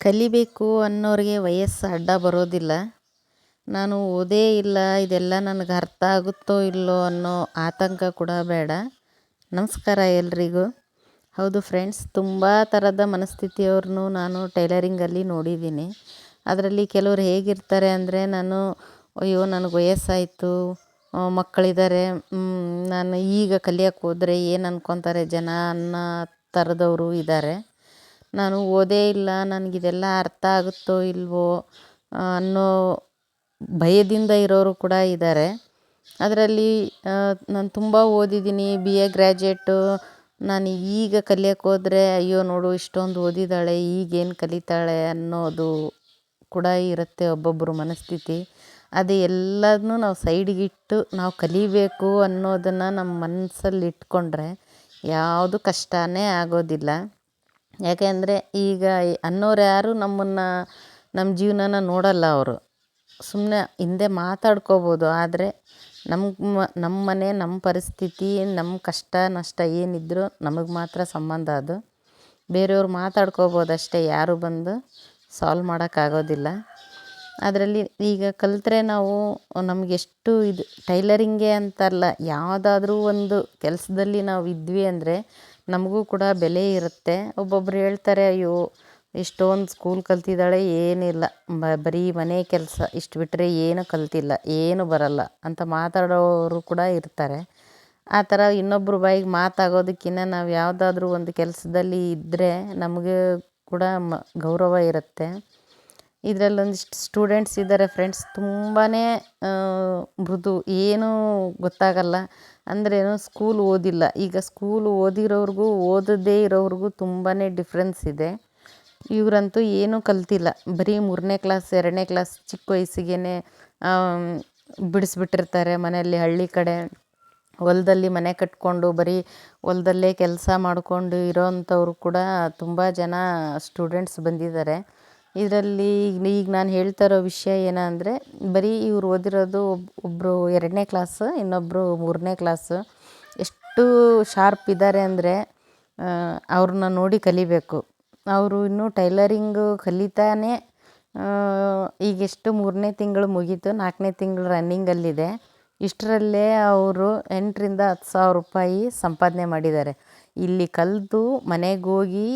ಕಲಿಬೇಕು ಅನ್ನೋರಿಗೆ ವಯಸ್ಸು ಅಡ್ಡ ಬರೋದಿಲ್ಲ. ನಾನು ಓದೇ ಇಲ್ಲ, ಇದೆಲ್ಲ ನನಗೆ ಅರ್ಥ ಆಗುತ್ತೋ ಇಲ್ಲೋ ಅನ್ನೋ ಆತಂಕ ಕೂಡ ಬೇಡ. ನಮಸ್ಕಾರ ಎಲ್ರಿಗೂ. ಹೌದು ಫ್ರೆಂಡ್ಸ್, ತುಂಬ ಥರದ ಮನಸ್ಥಿತಿಯವ್ರನ್ನೂ ನಾನು ಟೈಲರಿಂಗಲ್ಲಿ ನೋಡಿದ್ದೀನಿ. ಅದರಲ್ಲಿ ಕೆಲವ್ರು ಹೇಗಿರ್ತಾರೆ ಅಂದರೆ, ನಾನು, ಅಯ್ಯೋ, ನನಗೆ ವಯಸ್ಸಾಯಿತು ಮಕ್ಕಳಿದ್ದಾರೆ ನಾನು ಈಗ ಕಲಿಯೋಕ್ಕೆ ಹೋದರೆ ಏನು ಅನ್ಕೊತಾರೆ ಜನ ಅನ್ನೋ ಥರದವರು ಇದ್ದಾರೆ ನಾನು ಓದೇ ಇಲ್ಲ ನನಗಿದೆಲ್ಲ ಅರ್ಥ ಆಗುತ್ತೋ ಇಲ್ಲವೋ ಅನ್ನೋ ಭಯದಿಂದ ಇರೋರು ಕೂಡ ಇದ್ದಾರೆ ಅದರಲ್ಲಿ ನಾನು ತುಂಬ ಓದಿದ್ದೀನಿ ಬಿ ಎ ಗ್ರ್ಯಾಜುಯೇಟು ನಾನು ಈಗ ಕಲಿಯೋಕೆ ಹೋದ್ರೆ, ಅಯ್ಯೋ ನೋಡು ಇಷ್ಟೊಂದು ಓದಿದ್ದಾಳೆ, ಈಗೇನು ಕಲಿತಾಳೆ ಅನ್ನೋದು ಕೂಡ ಇರುತ್ತೆ ಒಬ್ಬೊಬ್ಬರ ಮನಸ್ಥಿತಿ. ಅದು ಎಲ್ಲದನ್ನೂ ನಾವು ಸೈಡಿಗಿಟ್ಟು ನಾವು ಕಲಿಬೇಕು ಅನ್ನೋದನ್ನು ನಮ್ಮ ಮನಸ್ಸಲ್ಲಿ ಇಟ್ಕೊಂಡ್ರೆ, ಯಾವುದು ಕಷ್ಟನೇ ಆಗೋದಿಲ್ಲ. ಯಾಕೆ ಅಂದರೆ ಈಗ ಅನ್ನೋರು ಯಾರು ನಮ್ಮನ್ನು ನಮ್ಮ ಜೀವನನ ನೋಡಲ್ಲ ಅವರು. ಸುಮ್ಮನೆ ಹಿಂದೆ ಮಾತಾಡ್ಕೋಬೋದು, ಆದರೆ ನಮ್ಮ ನಮ್ಮ ಮನೆ ನಮ್ಮ ಪರಿಸ್ಥಿತಿ ನಮ್ಮ ಕಷ್ಟ, ನಷ್ಟ ಏನಿದ್ದರೂ ನಮಗೆ ಮಾತ್ರ ಸಂಬಂಧ ಅದು. ಬೇರೆಯವ್ರು ಮಾತಾಡ್ಕೋಬೋದು ಅಷ್ಟೇ, ಯಾರು ಬಂದು ಸಾಲ್ವ್ ಮಾಡೋಕ್ಕಾಗೋದಿಲ್ಲ. ಅದರಲ್ಲಿ ಈಗ ಕಲಿತ್ರೆ ನಾವು ನಮಗೆಷ್ಟು ಇದು, ಟೈಲರಿಂಗೇ ಅಂತಲ್ಲ, ಯಾವುದಾದ್ರೂ ಒಂದು ಕೆಲಸದಲ್ಲಿ ನಾವು ಇದ್ವಿ ಅಂದರೆ ನಮಗೂ ಕೂಡ ಬೆಲೆ ಇರುತ್ತೆ. ಒಬ್ಬೊಬ್ರು ಹೇಳ್ತಾರೆ, ಅಯ್ಯೋ, ಎಷ್ಟೊಂದು ಸ್ಕೂಲ್ ಕಲ್ತಿದ್ದಾಳೆ, ಏನಿಲ್ಲ. ಬರೀ ಮನೆ ಕೆಲಸ. ಇಷ್ಟು ಬಿಟ್ಟರೆ ಏನೂ ಕಲ್ತಿಲ್ಲ, ಏನೂ ಬರಲ್ಲ. ಅಂತ ಮಾತಾಡೋರು ಕೂಡ ಇರ್ತಾರೆ. ಆ ಥರ ಇನ್ನೊಬ್ರ ಬಾಯಿಗೆ ಮಾತಾಗೋದಕ್ಕಿಂತ ನಾವು ಯಾವುದಾದ್ರೂ ಒಂದು ಕೆಲಸದಲ್ಲಿ ಇದ್ದರೆ ನಮಗೆ ಕೂಡ ಮ, ಗೌರವ ಇರುತ್ತೆ. ಇದರಲ್ಲಿ ಒಂದಿಷ್ಟು ಸ್ಟೂಡೆಂಟ್ಸ್ ಇದ್ದಾರೆ ಫ್ರೆಂಡ್ಸ್ ತುಂಬಾ ಮೃದು. ಏನೂ ಗೊತ್ತಾಗಲ್ಲ. ಅಂದ್ರೇನು ಸ್ಕೂಲ್ ಓದಿಲ್ಲ. ಈಗ ಸ್ಕೂಲ್ ಓದಿರೋರಿಗೂ ಓದದೇ ಇರೋರಿಗೂ ತುಂಬಾ ಡಿಫ್ರೆನ್ಸ್ ಇದೆ. ಇವರಂತೂ ಏನೂ ಕಲ್ತಿಲ್ಲ. ಬರೀ ಮೂರನೇ ಕ್ಲಾಸ್ ಎರಡನೇ ಕ್ಲಾಸ್ ಚಿಕ್ಕ ವಯಸ್ಸಿಗೆ ಬಿಡಿಸ್ಬಿಟ್ಟಿರ್ತಾರೆ ಮನೆಯಲ್ಲಿ ಹಳ್ಳಿ ಕಡೆ. ಹೊಲದಲ್ಲಿ ಮನೆ ಕಟ್ಕೊಂಡು, ಬರೀ ಹೊಲದಲ್ಲೇ ಕೆಲಸ ಮಾಡಿಕೊಂಡು ಇರೋವಂಥವ್ರು ಕೂಡ ತುಂಬ ಜನ ಸ್ಟೂಡೆಂಟ್ಸ್ ಬಂದಿದ್ದಾರೆ. ಇದರಲ್ಲಿ ಈಗ ನಾನು ಹೇಳ್ತಾ ಇರೋ ವಿಷಯ ಏನಂದರೆ ಬರೀ ಇವ್ರು ಓದಿರೋದು ಒಬ್ಬ ಒಬ್ಬರು ಎರಡನೇ ಕ್ಲಾಸ್ ಇನ್ನೊಬ್ಬರು ಮೂರನೇ ಕ್ಲಾಸ್ ಎಷ್ಟು ಶಾರ್ಪ್ ಇದ್ದಾರೆ ಅಂದರೆ ಅವ್ರನ್ನ ನೋಡಿ ಕಲಿಬೇಕು. ಅವರು ಇನ್ನೂ ಟೈಲರಿಂಗು ಕಲಿತಾನೇ ಈಗೆಷ್ಟು ಮೂರನೇ ತಿಂಗಳು ಮುಗೀತು, ನಾಲ್ಕನೇ ತಿಂಗಳು ರನ್ನಿಂಗಲ್ಲಿದೆ ಇಷ್ಟರಲ್ಲೇ ಅವರು ಎಂಟರಿಂದ ಹತ್ತು ಸಾವಿರ ರೂಪಾಯಿ ಸಂಪಾದನೆ ಮಾಡಿದ್ದಾರೆ. ಇಲ್ಲಿ ಕಲಿತು ಮನೆಗೋಗಿ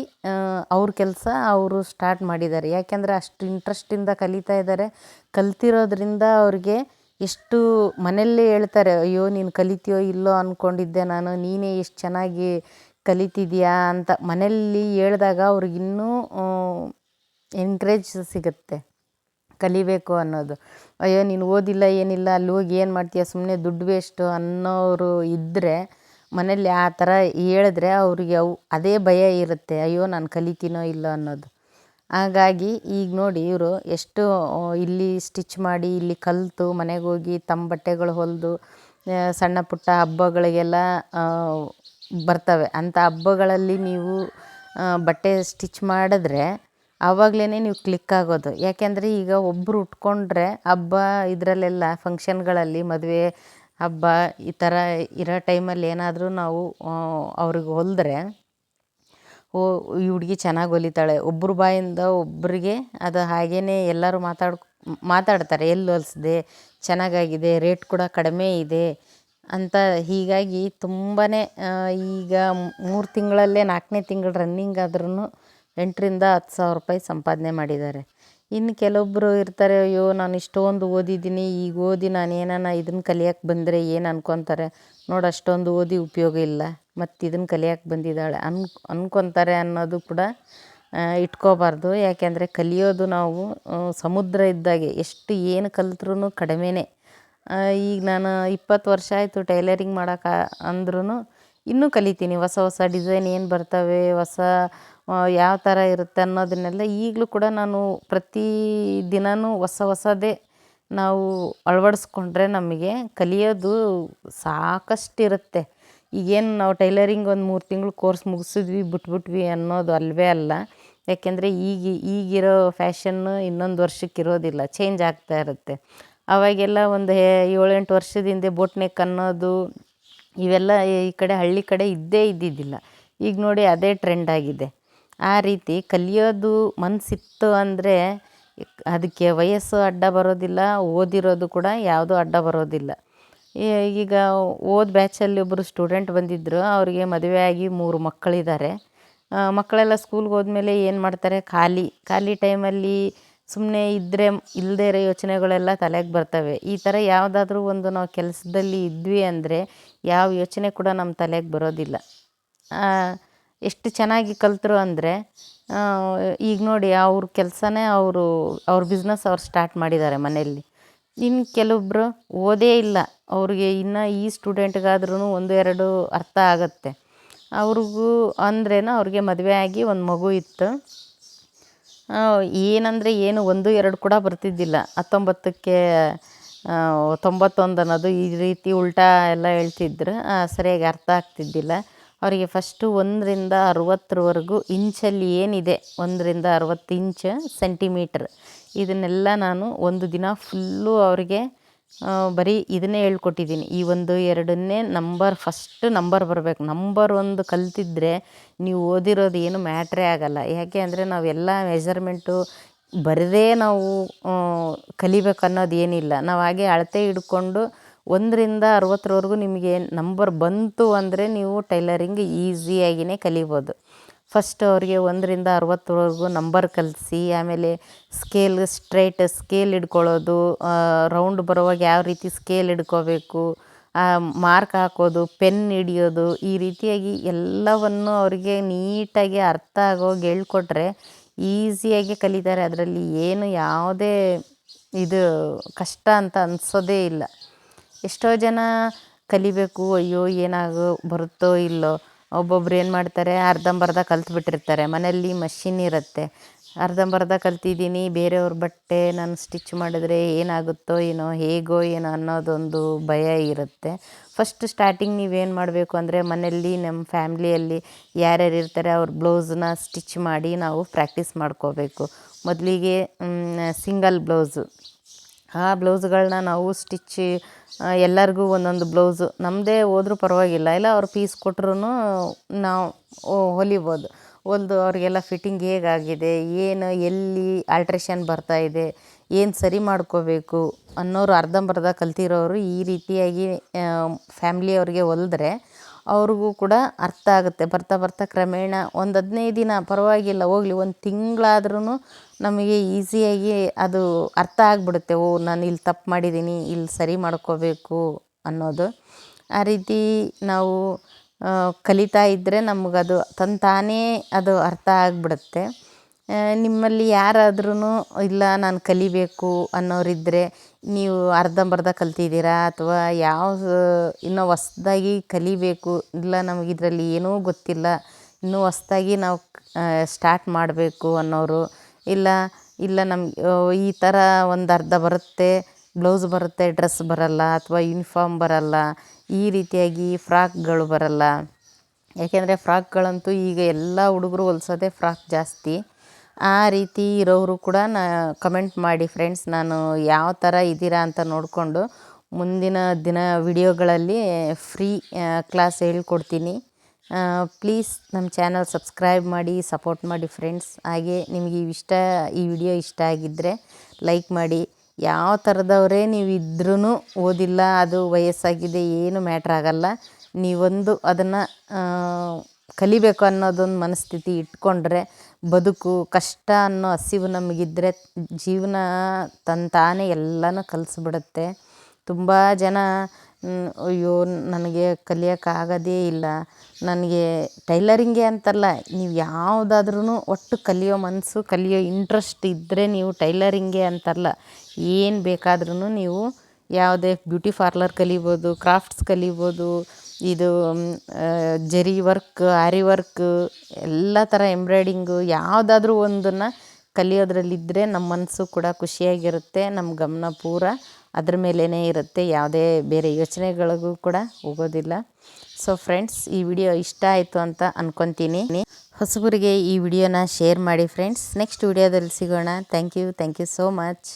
ಅವ್ರ ಕೆಲಸ ಅವರು ಸ್ಟಾರ್ಟ್ ಮಾಡಿದ್ದಾರೆ. ಯಾಕೆಂದರೆ ಅಷ್ಟು ಇಂಟ್ರೆಸ್ಟಿಂದ ಕಲಿತಾ ಇದ್ದಾರೆ ಕಲ್ತಿರೋದ್ರಿಂದ ಅವ್ರಿಗೆ ಎಷ್ಟು ಮನೆಯಲ್ಲೇ ಹೇಳ್ತಾರೆ, ಅಯ್ಯೋ, ನೀನು ಕಲಿತೀಯೋ ಇಲ್ಲೋ ಅಂದ್ಕೊಂಡಿದ್ದೆ ನಾನು, ನೀನೇ ಎಷ್ಟು ಚೆನ್ನಾಗಿ ಕಲಿತಿದ್ದೀಯಾ ಅಂತ ಮನೆಯಲ್ಲಿ ಹೇಳಿದಾಗ ಅವ್ರಿಗೆ ಇನ್ನೂ ಎನ್ಕರೇಜ್ ಸಿಗುತ್ತೆ ಕಲಿಬೇಕು ಅನ್ನೋದು. ಅಯ್ಯೋ, ನೀನು ಓದಿಲ್ಲ ಏನಿಲ್ಲ ಅಲ್ಲಿ ಹೋಗಿ ಏನು ಮಾಡ್ತೀಯ? ಸುಮ್ಮನೆ ದುಡ್ಡು ವೇಸ್ಟು ಅನ್ನೋರು ಇದ್ದರೆ ಮನೇಲಿ ಆ ಥರ ಹೇಳಿದ್ರೆ ಅವ್ರಿಗೆ ಅವು ಅದೇ ಭಯ ಇರುತ್ತೆ, ಅಯ್ಯೋ, ನಾನು ಕಲಿತೀನೋ ಇಲ್ಲೋ ಅನ್ನೋದು. ಹಾಗಾಗಿ ಈಗ ನೋಡಿ ಇವರು ಎಷ್ಟು ಇಲ್ಲಿ ಸ್ಟಿಚ್ ಮಾಡಿ, ಇಲ್ಲಿ ಕಲಿತು, ಮನೆಗೆ ಹೋಗಿ ತಮ್ಮ ಬಟ್ಟೆಗಳು ಹೊಲಿದು ಸಣ್ಣ ಪುಟ್ಟ ಹಬ್ಬಗಳಿಗೆಲ್ಲ ಬರ್ತವೆ. ಅಂಥ ಹಬ್ಬಗಳಲ್ಲಿ ನೀವು ಬಟ್ಟೆ ಸ್ಟಿಚ್ ಮಾಡಿದ್ರೆ ಆವಾಗಲೇ ನೀವು ಕ್ಲಿಕ್ ಆಗೋದು. ಯಾಕೆಂದರೆ ಈಗ ಒಬ್ಬರು ಉಟ್ಕೊಂಡ್ರೆ ಹಬ್ಬ ಇದರಲ್ಲೆಲ್ಲ ಫಂಕ್ಷನ್ಗಳಲ್ಲಿ ಮದುವೆ ಹಬ್ಬ ಈ ಥರ ಇರೋ ಟೈಮಲ್ಲಿ ಏನಾದರೂ ನಾವು ಅವ್ರಿಗೆ ಹೊಲಿದ್ರೆ, ಓ, ಈ ಹುಡ್ಗಿ ಚೆನ್ನಾಗಿ ಹೊಲಿತಾಳೆ. ಒಬ್ಬರ ಬಾಯಿಂದ ಒಬ್ಬರಿಗೆ ಅದು ಹಾಗೇ ಎಲ್ಲರೂ ಮಾತಾಡ್ ಮಾತಾಡ್ತಾರೆ. ಎಲ್ಲಿ ಹೊಲ್ಸ್ದೆ? ಚೆನ್ನಾಗಾಗಿದೆ? ರೇಟ್ ಕೂಡ ಕಡಿಮೆ ಇದೆ ಅಂತ ಹೀಗಾಗಿ ತುಂಬಾ ಈಗ ಮೂರು ತಿಂಗಳಲ್ಲೇ ನಾಲ್ಕನೇ ತಿಂಗಳು ರನ್ನಿಂಗ್ ಆದ್ರೂ ಎಂಟರಿಂದ ಹತ್ತು ಸಾವಿರ ರೂಪಾಯಿ ಸಂಪಾದನೆ ಮಾಡಿದ್ದಾರೆ. ಇನ್ನು ಕೆಲವೊಬ್ಬರು ಇರ್ತಾರೆ, ಅಯ್ಯೋ, ನಾನು ಇಷ್ಟೊಂದು ಓದಿದ್ದೀನಿ, ಈಗ ಓದಿ ನಾನು ಏನಾನ ಇದನ್ನು ಕಲಿಯಕ್ಕೆ ಬಂದರೆ ಏನು ಅನ್ಕೊತಾರೆ? ನೋಡು, ಅಷ್ಟೊಂದು ಓದಿ ಉಪಯೋಗ ಇಲ್ಲ. ಮತ್ತು ಇದನ್ನು ಕಲಿಯಕ್ಕೆ ಬಂದಿದ್ದಾಳೆ. ಅನ್, ಅನ್ಕೊತಾರೆ ಅನ್ನೋದು ಕೂಡ ಇಟ್ಕೋಬಾರ್ದು. ಯಾಕೆಂದರೆ ಕಲಿಯೋದು ನಾವು ಸಮುದ್ರ ಇದ್ದಾಗೆ ಎಷ್ಟು ಏನು ಕಲಿತ್ರೂ ಕಡಿಮೆನೇ. ಈಗ ನಾನು ಇಪ್ಪತ್ತು ವರ್ಷ ಆಯಿತು ಟೈಲರಿಂಗ್ ಮಾಡೋಕೆ ಅಂದ್ರೂ ಇನ್ನೂ ಕಲಿತೀನಿ. ಹೊಸ ಹೊಸ ಡಿಸೈನ್ ಏನು ಬರ್ತವೆ, ಹೊಸ ಯಾವ ಥರ ಇರುತ್ತೆ ಅನ್ನೋದನ್ನೆಲ್ಲ ಈಗಲೂ ಕೂಡ ನಾನು ಪ್ರತಿ ದಿನವೂ ಹೊಸ ಹೊಸದೇ ನಾವು ಅಳವಡಿಸ್ಕೊಂಡ್ರೆ ನಮಗೆ ಕಲಿಯೋದು ಸಾಕಷ್ಟು ಇರುತ್ತೆ ಈಗೇನು ನಾವು ಟೈಲರಿಂಗ್ ಒಂದು ಮೂರು ತಿಂಗಳು ಕೋರ್ಸ್ ಮುಗಿಸಿದ್ವಿ, ಬಿಟ್ಬಿಟ್ವಿ ಅನ್ನೋದು ಅಲ್ಲವೇ ಅಲ್ಲ. ಯಾಕೆಂದರೆ ಈಗ, ಈಗಿರೋ ಫ್ಯಾಷನ್ನು ಇನ್ನೊಂದು ವರ್ಷಕ್ಕೆ ಇರೋದಿಲ್ಲ, ಚೇಂಜ್ ಆಗ್ತಾ ಇರುತ್ತೆ. ಅವಾಗೆಲ್ಲ ಒಂದು ಏಳೆಂಟು ವರ್ಷದ ಹಿಂದೆ ಬೋಟ್ ನೆಕ್ ಅನ್ನೋದು ಇವೆಲ್ಲ ಈ ಕಡೆ ಹಳ್ಳಿ ಕಡೆ ಇದ್ದೇ ಇದ್ದಿದ್ದಿಲ್ಲ. ಈಗ ನೋಡಿ ಅದೇ ಟ್ರೆಂಡ್ ಆಗಿದೆ. ಆ ರೀತಿ ಕಲಿಯೋದು ಮನಸ್ಸಿತ್ತು ಅಂದರೆ ಅದಕ್ಕೆ ವಯಸ್ಸು ಅಡ್ಡ ಬರೋದಿಲ್ಲ, ಓದಿರೋದು ಕೂಡ ಯಾವುದೂ ಅಡ್ಡ ಬರೋದಿಲ್ಲ. ಈಗ ಓದ್ ಬ್ಯಾಚಲ್ಲಿ ಒಬ್ಬರು ಸ್ಟೂಡೆಂಟ್ ಬಂದಿದ್ದರು ಅವರಿಗೆ ಮದುವೆ ಆಗಿ ಮೂರು ಮಕ್ಕಳಿದ್ದಾರೆ ಮಕ್ಕಳೆಲ್ಲ ಸ್ಕೂಲ್ಗೆ ಹೋದ್ಮೇಲೆ ಏನು ಮಾಡ್ತಾರೆ? ಖಾಲಿ ಖಾಲಿ ಟೈಮಲ್ಲಿ ಸುಮ್ಮನೆ ಇದ್ದರೆ ಇಲ್ಲದೇ ಇರೋ ಯೋಚನೆಗಳೆಲ್ಲ ತಲೆಗೆ ಬರ್ತವೆ. ಈ ಥರ ಯಾವುದಾದ್ರೂ ಒಂದು ನಾವು ಕೆಲಸದಲ್ಲಿ ಇದ್ವಿ ಅಂದರೆ ಯಾವ ಯೋಚನೆ ಕೂಡ ನಮ್ಮ ತಲೆಗೆ ಬರೋದಿಲ್ಲ. ಎಷ್ಟು ಚೆನ್ನಾಗಿ ಕಲಿತ್ರು ಅಂದರೆ ಈಗ ನೋಡಿ ಅವ್ರ ಕೆಲಸನೇ ಅವರು, ಅವ್ರ ಬಿಸ್ನೆಸ್ ಅವ್ರು ಸ್ಟಾರ್ಟ್ ಮಾಡಿದ್ದಾರೆ ಮನೆಯಲ್ಲಿ. ಇನ್ನು ಕೆಲವೊಬ್ಬರು ಓದೇ ಇಲ್ಲ. ಅವ್ರಿಗೆ ಇನ್ನು ಈ ಸ್ಟೂಡೆಂಟ್ಗಾದ್ರೂ ಒಂದು ಎರಡು ಅರ್ಥ ಆಗುತ್ತೆ. ಅವ್ರಿಗೂ ಅಂದ್ರೇನು ಅವ್ರಿಗೆ ಮದುವೆ ಆಗಿ ಒಂದು ಮಗು ಇತ್ತು. ಏನಂದರೆ ಏನು ಒಂದು, ಎರಡು ಕೂಡ ಬರ್ತಿದ್ದಿಲ್ಲ. ಹತ್ತೊಂಬತ್ತಕ್ಕೆ ತೊಂಬತ್ತೊಂದು ಅನ್ನೋದು ಈ ರೀತಿ ಉಲ್ಟಾ ಎಲ್ಲ ಹೇಳ್ತಿದ್ರು. ಸರಿಯಾಗಿ ಅರ್ಥ ಆಗ್ತಿದ್ದಿಲ್ಲ. ಅವರಿಗೆ ಫಸ್ಟು ಒಂದರಿಂದ ಅರುವತ್ತರವರೆಗೂ ಇಂಚಲ್ಲಿ ಏನಿದೆ? ಒಂದರಿಂದ ಅರುವತ್ತು ಇಂಚ್ ಸೆಂಟಿಮೀಟ್ರ್ ಇದನ್ನೆಲ್ಲ ನಾನು ಒಂದು ದಿನ ಫುಲ್ಲು ಅವರಿಗೆ ಬರೀ ಇದನ್ನೇ ಹೇಳ್ಕೊಟ್ಟಿದ್ದೀನಿ. ಈ ಒಂದು ಎರಡನ್ನೇ ನಂಬರ್ ಫಸ್ಟ್ ನಂಬರ್ ಬರಬೇಕು. ನಂಬರ್ ಒಂದು ಕಲ್ತಿದ್ರೆ ನೀವು ಓದಿರೋದು ಏನು ಮ್ಯಾಟ್ರೇ ಆಗೋಲ್ಲ. ಯಾಕೆ ಅಂದರೆ ನಾವೆಲ್ಲ ಮೆಜರ್ಮೆಂಟು ಬರದೇ ನಾವು ಕಲಿಬೇಕು ಅನ್ನೋದು ಏನಿಲ್ಲ. ನಾವು ಹಾಗೆ ಅಳತೆ ಹಿಡ್ಕೊಂಡು ಒಂದರಿಂದ ಅರವತ್ತರವರೆಗೂ ನಿಮಗೆ ನಂಬರ್ ಬಂತು ಅಂದರೆ ನೀವು ಟೈಲರಿಂಗ್ ಈಸಿಯಾಗಿಯೇ ಕಲಿಬೋದು. ಫಸ್ಟ್ ಅವರಿಗೆ ಒಂದರಿಂದ ಅರವತ್ತರವರೆಗೂ ನಂಬರ್ ಕಲಿಸಿ, ಆಮೇಲೆ ಸ್ಕೇಲ್ ಸ್ಟ್ರೈಟ್ ಸ್ಕೇಲ್ ಹಿಡ್ಕೊಳ್ಳೋದು ರೌಂಡ್ ಬರುವಾಗ ಯಾವ ರೀತಿ ಸ್ಕೇಲ್ ಇಡ್ಕೋಬೇಕು ಮಾರ್ಕ್ ಹಾಕೋದು ಪೆನ್ ಹಿಡಿಯೋದು, ಈ ರೀತಿಯಾಗಿ ಎಲ್ಲವನ್ನು ಅವರಿಗೆ ನೀಟಾಗಿ ಅರ್ಥ ಆಗೋಗಿ ಹೇಳ್ಕೊಟ್ರೆ ಈಸಿಯಾಗಿ ಕಲಿತಾರೆ. ಅದರಲ್ಲಿ ಏನು ಯಾವುದೇ ಇದು ಕಷ್ಟ ಅಂತ ಅನಿಸೋದೇ ಇಲ್ಲ. ಎಷ್ಟೋ ಜನ ಕಲಿಬೇಕು, ಅಯ್ಯೋ, ಏನಾಗೋ ಬರುತ್ತೋ ಇಲ್ಲೋ, ಒಬ್ಬೊಬ್ರು ಏನು ಮಾಡ್ತಾರೆ, ಅರ್ಧಂಬರ್ಧ ಕಲ್ತು ಬಿಟ್ಟಿರ್ತಾರೆ ಮನೆಯಲ್ಲಿ ಮಷಿನ್ ಇರುತ್ತೆ. ಅರ್ಧಂಬರ್ಧ ಕಲ್ತಿದ್ದೀನಿ, ಬೇರೆಯವ್ರ ಬಟ್ಟೆ ನಾನು ಸ್ಟಿಚ್ ಮಾಡಿದ್ರೆ ಏನಾಗುತ್ತೋ ಏನೋ, ಹೇಗೋ ಏನೋ ಅನ್ನೋದೊಂದು ಭಯ ಇರುತ್ತೆ. ಫಸ್ಟ್ ಸ್ಟಾರ್ಟಿಂಗ್ ನೀವೇನು ಮಾಡಬೇಕು ಅಂದರೆ, ಮನೆಯಲ್ಲಿ ನಮ್ಮ ಫ್ಯಾಮ್ಲಿಯಲ್ಲಿ ಯಾರ್ಯಾರು ಇರ್ತಾರೆ, ಅವ್ರ ಬ್ಲೌಸನ್ನ ಸ್ಟಿಚ್ ಮಾಡಿ ನಾವು ಪ್ರಾಕ್ಟೀಸ್ ಮಾಡ್ಕೋಬೇಕು. ಮೊದಲಿಗೆ ಸಿಂಗಲ್ ಬ್ಲೌಸು. ಆ ಬ್ಲೌಸ್ಗಳನ್ನ ನಾವು ಸ್ಟಿಚ್ ಎಲ್ಲರಿಗೂ ಒಂದೊಂದು ಬ್ಲೌಸು. ನಮ್ಮದೇ ಹೋದರೂ ಪರವಾಗಿಲ್ಲ. ಇಲ್ಲ, ಅವ್ರು ಪೀಸ್ ಕೊಟ್ರೂ ನಾವು ಹೊಲಿಬೋದು. ಹೊಲ್ದು ಅವ್ರಿಗೆಲ್ಲ ಫಿಟ್ಟಿಂಗ್ ಹೇಗಾಗಿದೆ, ಏನು, ಎಲ್ಲಿ ಆಲ್ಟ್ರೇಷನ್ ಬರ್ತಾಯಿದೆ ಏನು ಸರಿ ಮಾಡ್ಕೋಬೇಕು ಅನ್ನೋರು ಅರ್ಧಂಬರ್ಧ ಕಲ್ತಿರೋರು ಈ ರೀತಿಯಾಗಿ ಫ್ಯಾಮ್ಲಿಯವ್ರಿಗೆ ಹೊಲ್ದ್ರೆ ಅವ್ರಿಗೂ ಕೂಡ ಅರ್ಥ ಆಗುತ್ತೆ. ಬರ್ತಾ ಬರ್ತಾ ಕ್ರಮೇಣ ಒಂದು ಹದಿನೈದು ದಿನ ಪರವಾಗಿಲ್ಲ, ಹೋಗ್ಲಿ. ಒಂದು ತಿಂಗಳಾದ್ರೂ ನಮಗೆ ಈಸಿಯಾಗಿ ಅದು ಅರ್ಥ ಆಗಿಬಿಡುತ್ತೆ. ಓ, ನಾನು ಇಲ್ಲಿ ತಪ್ಪು ಮಾಡಿದ್ದೀನಿ ಇಲ್ಲಿ ಸರಿ ಮಾಡ್ಕೋಬೇಕು ಅನ್ನೋದು. ಆ ರೀತಿ ನಾವು ಕಲಿತಾ ಇದ್ದರೆ ನಮಗದು ತಂತಾನೇ ಅದು ಅರ್ಥ ಆಗಿಬಿಡುತ್ತೆ. ನಿಮ್ಮಲ್ಲಿ ಯಾರಾದ್ರೂ ಇಲ್ಲ, ನಾನು ಕಲಿಬೇಕು ಅನ್ನೋರಿದ್ದರೆ ನೀವು ಅರ್ಧಂಬರ್ಧ ಕಲ್ತಿದ್ದೀರಾ? ಅಥವಾ ಯಾವ ಇನ್ನೂ ಹೊಸ್ದಾಗಿ ಕಲಿಬೇಕು, ಇಲ್ಲ ನಮಗೆ ಇದರಲ್ಲಿ ಏನೂ ಗೊತ್ತಿಲ್ಲ, ಇನ್ನೂ ಹೊಸ್ದಾಗಿ ನಾವು ಸ್ಟಾರ್ಟ್ ಮಾಡಬೇಕು ಅನ್ನೋರು, ಇಲ್ಲ ಇಲ್ಲ ನಮ್ಗೆ ಈ ಥರ ಒಂದು ಅರ್ಧ ಬರುತ್ತೆ, ಬ್ಲೌಸ್ ಬರುತ್ತೆ, ಡ್ರೆಸ್ ಬರೋಲ್ಲ, ಅಥವಾ ಯೂನಿಫಾರ್ಮ್ ಬರೋಲ್ಲ, ಈ ರೀತಿಯಾಗಿ ಫ್ರಾಕ್ಗಳು ಬರೋಲ್ಲ. ಯಾಕೆಂದರೆ ಫ್ರಾಕ್ಗಳಂತೂ ಈಗ ಎಲ್ಲ ಹುಡುಗರು ಹೊಲ್ಸೋದೇ ಫ್ರಾಕ್ ಜಾಸ್ತಿ. ಆ ರೀತಿ ಇರೋರು ಕೂಡ ನಾ ಕಮೆಂಟ್ ಮಾಡಿ ಫ್ರೆಂಡ್ಸ್ ನಾನು ಯಾವ ಥರ ಇದ್ದೀರಾ ಅಂತ ನೋಡಿಕೊಂಡು ಮುಂದಿನ ದಿನ ವಿಡಿಯೋಗಳಲ್ಲಿ ಫ್ರೀ ಕ್ಲಾಸ್ ಹೇಳ್ಕೊಡ್ತೀನಿ. ಪ್ಲೀಸ್ ನಮ್ಮ ಚಾನಲ್ ಸಬ್ಸ್ಕ್ರೈಬ್ ಮಾಡಿ ಸಪೋರ್ಟ್ ಮಾಡಿ ಫ್ರೆಂಡ್ಸ್ ಹಾಗೆ ನಿಮಗೆ ಇಷ್ಟ, ಈ ವಿಡಿಯೋ ಇಷ್ಟ ಆಗಿದ್ದರೆ ಲೈಕ್ ಮಾಡಿ. ಯಾವ ಥರದವರೇ ನೀವು ಇದ್ರೂ ಓದಿಲ್ಲ, ಅದು ವಯಸ್ಸಾಗಿದೆ, ಏನು ಮ್ಯಾಟ್ರ್ ಆಗಲ್ಲ. ನೀವೊಂದು ಅದನ್ನು ಕಲಿಬೇಕು ಅನ್ನೋದೊಂದು ಮನಸ್ಥಿತಿ ಇಟ್ಕೊಂಡ್ರೆ ಬದುಕು, ಕಷ್ಟ ಅನ್ನೋ ಹಸಿವು ನಮಗಿದ್ದರೆ ಜೀವನ ತಂತಾನೇ ಎಲ್ಲನೂ ಕಲಿಸ್ಬಿಡುತ್ತೆ. ತುಂಬ ಜನ ಅಯ್ಯೋ, ನನಗೆ ಕಲಿಯೋಕ್ಕಾಗೋದೇ ಇಲ್ಲ. ನನಗೆ ಟೈಲರಿಂಗೇ ಅಂತಲ್ಲ, ನೀವು ಯಾವುದಾದ್ರೂ ಒಟ್ಟು ಕಲಿಯೋ ಮನಸ್ಸು ಕಲಿಯೋ ಇಂಟ್ರೆಸ್ಟ್ ಇದ್ದರೆ ನೀವು ಟೈಲರಿಂಗೇ ಅಂತಲ್ಲ. ಏನು ಬೇಕಾದ್ರೂ ನೀವು ಯಾವುದೇ ಬ್ಯೂಟಿ ಪಾರ್ಲರ್ ಕಲಿಬೋದು ಕ್ರಾಫ್ಟ್ಸ್ ಕಲಿಬೋದು ಇದು ಜರಿ ವರ್ಕ್, ಆರಿ ವರ್ಕ್, ಎಲ್ಲ ಥರ ಎಂಬ್ರಾಯ್ಡಿಂಗು ಯಾವುದಾದ್ರೂ ಒಂದನ್ನು ಕಲಿಯೋದ್ರಲ್ಲಿದ್ದರೆ ನಮ್ಮ ಮನಸ್ಸು ಕೂಡ ಖುಷಿಯಾಗಿರುತ್ತೆ ನಮ್ಮ ಗಮನ ಪೂರ ಅದ್ರ ಮೇಲೇ ಇರುತ್ತೆ, ಯಾವುದೇ ಬೇರೆ ಯೋಚನೆಗಳಿಗೂ ಕೂಡ ಹೋಗೋದಿಲ್ಲ. ಸೊ ಫ್ರೆಂಡ್ಸ್ ಈ ವಿಡಿಯೋ ಇಷ್ಟ ಆಯಿತು ಅಂತ ಅಂದ್ಕೊತೀನಿ ಹೊಸಬರಿಗೆ ಈ ವಿಡಿಯೋನ ಶೇರ್ ಮಾಡಿ ಫ್ರೆಂಡ್ಸ್ ನೆಕ್ಸ್ಟ್ ವಿಡಿಯೋದಲ್ಲಿ ಸಿಗೋಣ. Thank you thank you so much